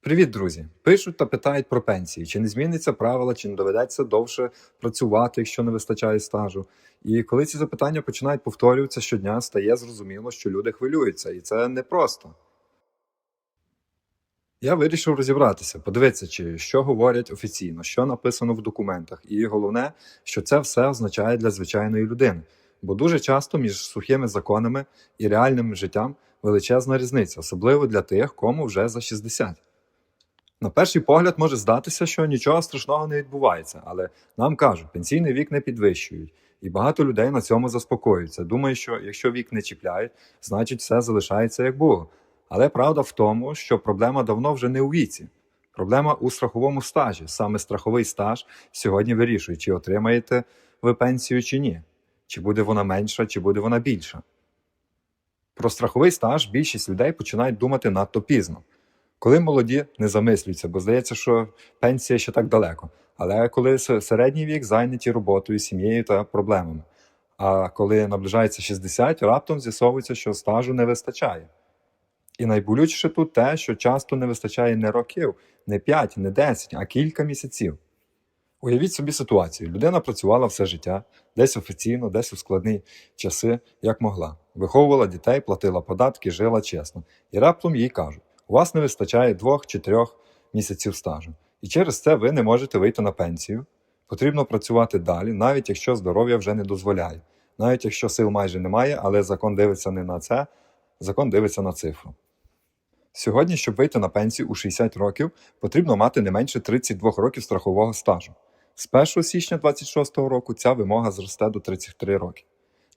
Привіт, друзі! Пишуть та питають про пенсії, чи не зміниться правила, чи не доведеться довше працювати, якщо не вистачає стажу. І коли ці запитання починають повторюватися щодня, стає зрозуміло, що люди хвилюються, і це непросто. Я вирішив розібратися, подивитися, чи що говорять офіційно, що написано в документах, і головне, що це все означає для звичайної людини. Бо дуже часто між сухими законами і реальним життям величезна різниця, особливо для тих, кому вже за 60. На перший погляд може здатися, що нічого страшного не відбувається, але нам кажуть, пенсійний вік не підвищують, і багато людей на цьому заспокоюються. Думаю, що якщо вік не чіпляють, значить все залишається як було. Але правда в тому, що проблема давно вже не у віці. Проблема у страховому стажі. Саме страховий стаж сьогодні вирішує, чи отримаєте ви пенсію чи ні, чи буде вона менша, чи буде вона більша. Про страховий стаж більшість людей починають думати надто пізно. Коли молоді не замислюються, бо здається, що пенсія ще так далеко. Але коли середній вік зайняті роботою, сім'єю та проблемами. А коли наближається 60, раптом з'ясовується, що стажу не вистачає. І найболючіше тут те, що часто не вистачає не років, не 5, не 10, а кілька місяців. Уявіть собі ситуацію: людина працювала все життя, десь офіційно, десь у складні часи, як могла. Виховувала дітей, платила податки, жила чесно. І раптом їй кажуть: у вас не вистачає двох чи трьох місяців стажу. І через це ви не можете вийти на пенсію. Потрібно працювати далі, навіть якщо здоров'я вже не дозволяє, навіть якщо сил майже немає, але закон дивиться не на це, закон дивиться на цифру. Сьогодні, щоб вийти на пенсію у 60 років, потрібно мати не менше 32 років страхового стажу. З 1 січня 2026 року ця вимога зросте до 33 роки.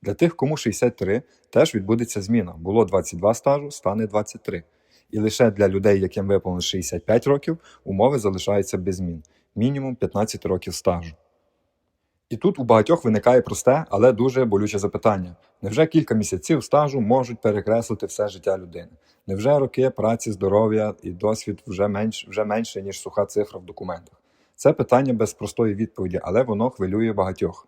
Для тих, кому 63, теж відбудеться зміна. Було 22 стажу, стане 23. І лише для людей, яким виповнилось 65 років, умови залишаються без змін мінімум 15 років стажу. І тут у багатьох виникає просте, але дуже болюче запитання: невже кілька місяців стажу можуть перекреслити все життя людини? Невже роки праці, здоров'я і досвід вже менш вже менше, ніж суха цифра в документах? Це питання без простої відповіді, але воно хвилює багатьох.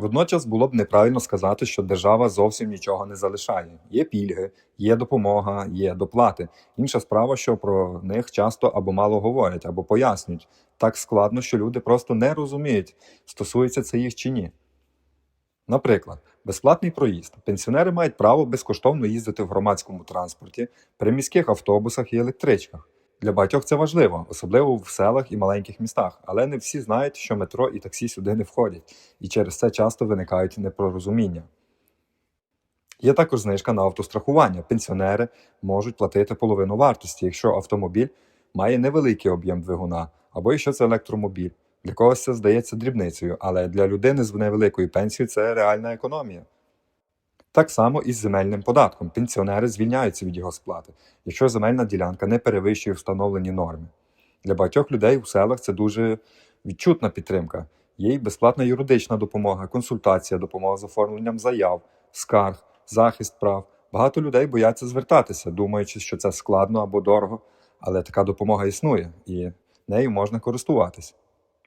Водночас було б неправильно сказати, що держава зовсім нічого не залишає. Є пільги, є допомога, є доплати. Інша справа, що про них часто або мало говорять, або пояснюють. Так складно, що люди просто не розуміють, стосується це їх чи ні. Наприклад, безплатний проїзд. Пенсіонери мають право безкоштовно їздити в громадському транспорті, приміських автобусах і електричках. Для багатьох це важливо, особливо в селах і маленьких містах, але не всі знають, що метро і таксі сюди не входять, і через це часто виникають непорозуміння. Є також знижка на автострахування. Пенсіонери можуть платити половину вартості, якщо автомобіль має невеликий об'єм двигуна, або якщо це електромобіль. Для когось це здається дрібницею, але для людини з невеликою пенсією це реальна економія. Так само і з земельним податком. Пенсіонери звільняються від його сплати, якщо земельна ділянка не перевищує встановлені норми. Для багатьох людей у селах це дуже відчутна підтримка. Є й безплатна юридична допомога, консультація, допомога з оформленням заяв, скарг, захист прав. Багато людей бояться звертатися, думаючи, що це складно або дорого, але така допомога існує і нею можна користуватись.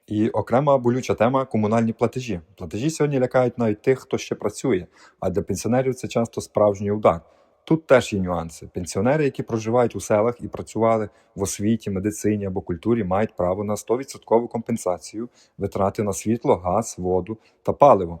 І окрема болюча тема комунальні платежі. Платежі сьогодні лякають навіть тих, хто ще працює, а для пенсіонерів це часто справжній удар. Тут теж є нюанси. Пенсіонери, які проживають у селах і працювали в освіті, медицині або культурі, мають право на 100% компенсацію витрати на світло, газ, воду та паливо.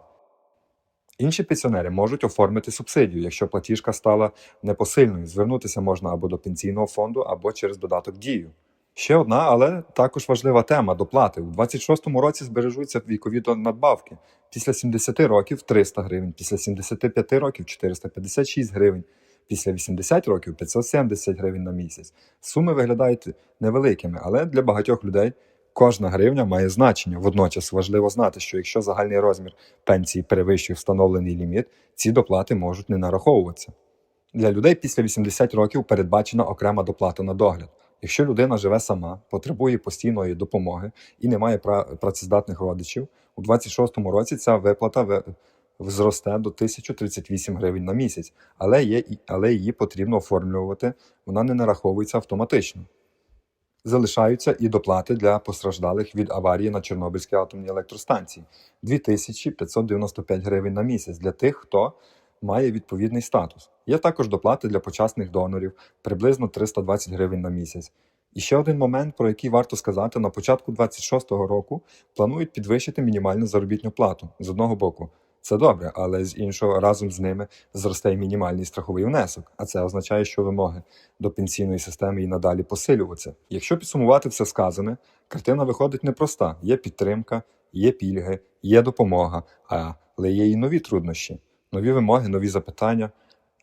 Інші пенсіонери можуть оформити субсидію, якщо платіжка стала непосильною. Звернутися можна або до пенсійного фонду, або через додаток дію. Ще одна, але також важлива тема доплати. У 26-му році збережуться вікові надбавки. Після 70 років 300 гривень, після 75 років 456 гривень, після 80 років 570 гривень на місяць. Суми виглядають невеликими, але для багатьох людей кожна гривня має значення. Водночас важливо знати, що якщо загальний розмір пенсії перевищує встановлений ліміт, ці доплати можуть не нараховуватися. Для людей після 80 років передбачена окрема доплата на догляд. Якщо людина живе сама, потребує постійної допомоги і не має пра- працездатних родичів, у 26-му році ця виплата зросте до 1038 гривень на місяць, але, є, але її потрібно оформлювати, вона не нараховується автоматично. Залишаються і доплати для постраждалих від аварії на Чорнобильській атомній електростанції 2595 гривень на місяць для тих, хто має відповідний статус. Є також доплати для почасних донорів приблизно 320 гривень на місяць. І ще один момент, про який варто сказати: на початку 26-го року планують підвищити мінімальну заробітну плату з одного боку. Це добре, але з іншого разом з ними зросте й мінімальний страховий внесок, а це означає, що вимоги до пенсійної системи і надалі посилюватися. Якщо підсумувати все сказане, картина виходить непроста: є підтримка, є пільги, є допомога, але є і нові труднощі, нові вимоги, нові запитання.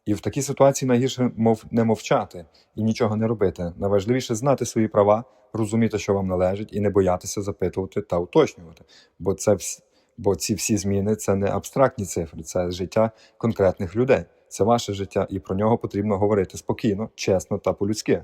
І в такій ситуації найгірше мов не мовчати і нічого не робити. Найважливіше знати свої права, розуміти, що вам належить, і не боятися запитувати та уточнювати. Бо це бо ці всі зміни це не абстрактні цифри, це життя конкретних людей. Це ваше життя, і про нього потрібно говорити спокійно, чесно та по-людськи.